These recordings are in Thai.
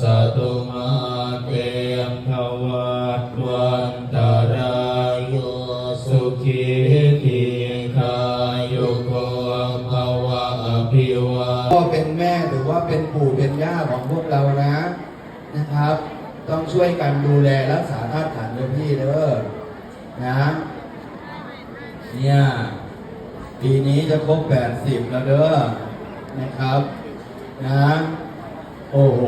สตุมาเกมภวัตวันตรายุสุขีทีคายุโกภวะอภิวาพ่อเป็นแม่หรือว่าเป็นปู่เป็นย่าของพวกเรานะนะครับ ต้องช่วยกันดูแลรักษาธาตุขันธ์เลยพี่เด้อนะเนี่ยปีนี้จะครบแปดสิบแล้วเด้อนะครับนะ โอ้โห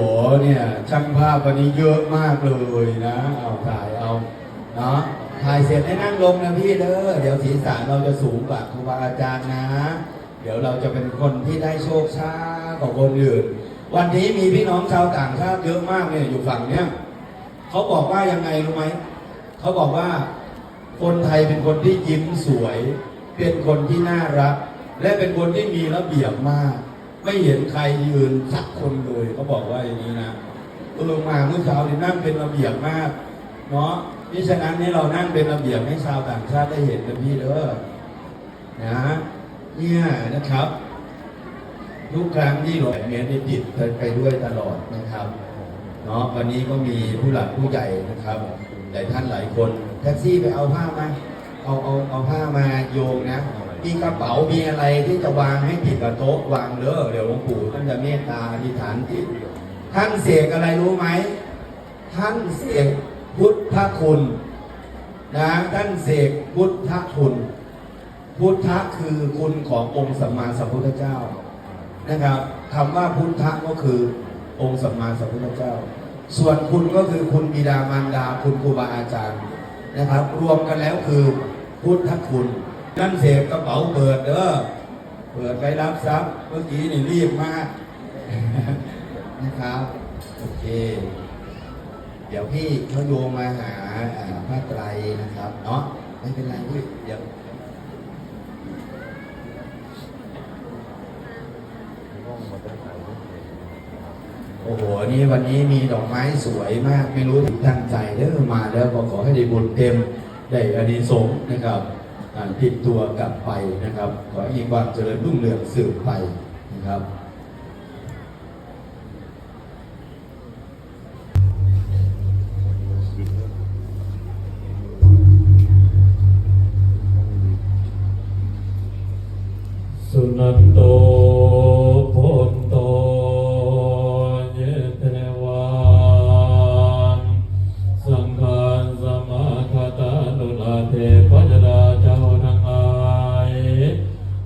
เนี่ยช่างภาพวันนี้เยอะมากเลยนะ เอาถ่ายเอาเนาะถ่ายเสร็จให้นั่งลงนะพี่เด้อเดี๋ยวศีรษะเราจะสูงกว่าครูบาอาจารย์นะ เดี๋ยวเราจะเป็นคนที่ได้โชคช้ากว่าคนอื่น วันนี้มีพี่น้องชาวต่างชาติเยอะมากเนี่ยอยู่ฝั่งเนี้ยเขาบอกว่ายังไงรู้ไหมเขาบอกว่าคนไทยเป็นคนที่ยิ้มสวย เป็นคนที่น่ารัก และเป็นคนที่มีระเบียบมาก ไม่เห็นใครยืนสักคนเลยเขาบอกว่าอย่างนี้นะเออมาเมื่อเช้านี่นั่งเป็นระเบียบมาก เนาะนี่ฉะนั้นนี่เรานั่งเป็นระเบียบให้ชาวต่างชาติได้เห็นกันพี่เด้อนะเนี่ยนะครับ ทุกครั้งที่หลวงเมียนติดไปด้วยตลอดนะครับเนาะวันนี้ก็มีผู้หลักผู้ใหญ่นะครับหลายท่านหลายคน แท็กซี่ไปเอาผ้ามาเอาเอาเอาผ้ามาโยงนะ มีกระเป๋ามีอะไรที่จะวางให้ติดกับโต๊ะวางเด้อเดี๋ยวหลวงปู่ท่านจะเมตตาอธิษฐานจิตท่านเสกอะไรรู้ไหมท่านเสกพุทธคุณนะท่านเสกพุทธคุณ พุทธะคือคุณขององค์สัมมาสัมพุทธเจ้านะครับคำว่าพุทธะก็คือองค์สัมมาสัมพุทธเจ้า ส่วนคุณก็คือคุณบิดามารดาคุณครูบาอาจารย์นะครับ รวมกันแล้วคือพุทธคุณ นั่นเสกกระเป๋าเปิดเด้อ เปิดไปรับทรัพย์เมื่อกี้นี่รีบมากนะครับ โอเค เดี๋ยวพี่เขาโยงมาหาอ่าพระไตรนะครับ เนาะไม่เป็นไรพี่เดี๋ยวโอ้โห นี่วันนี้มีดอกไม้สวยมาก ไม่รู้ถึงตั้งใจเด้อมาแล้วก็ขอให้ได้บุญเต็ม ได้อานิสงส์นะครับ ติดตัวกลับไปนะครับ ขอให้มีความเจริญรุ่งเรืองสืบไปนะครับสุนันโต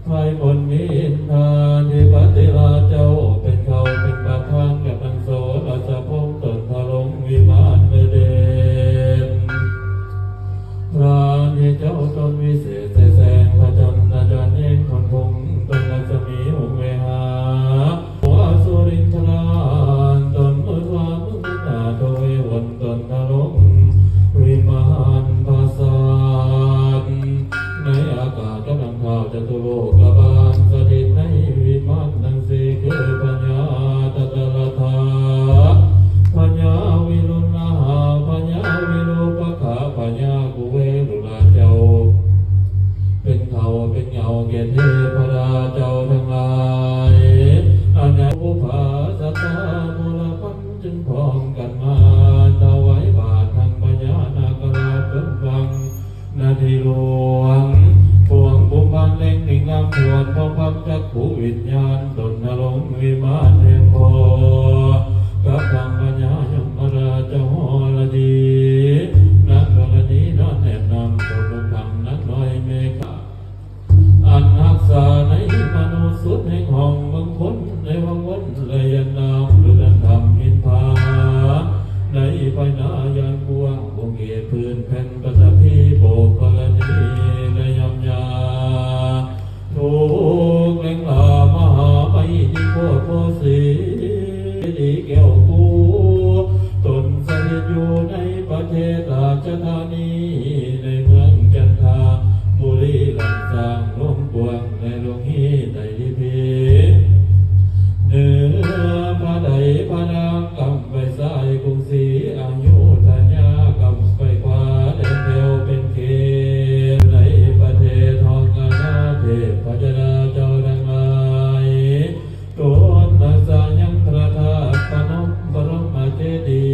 ไพรมนมีนทา ร day.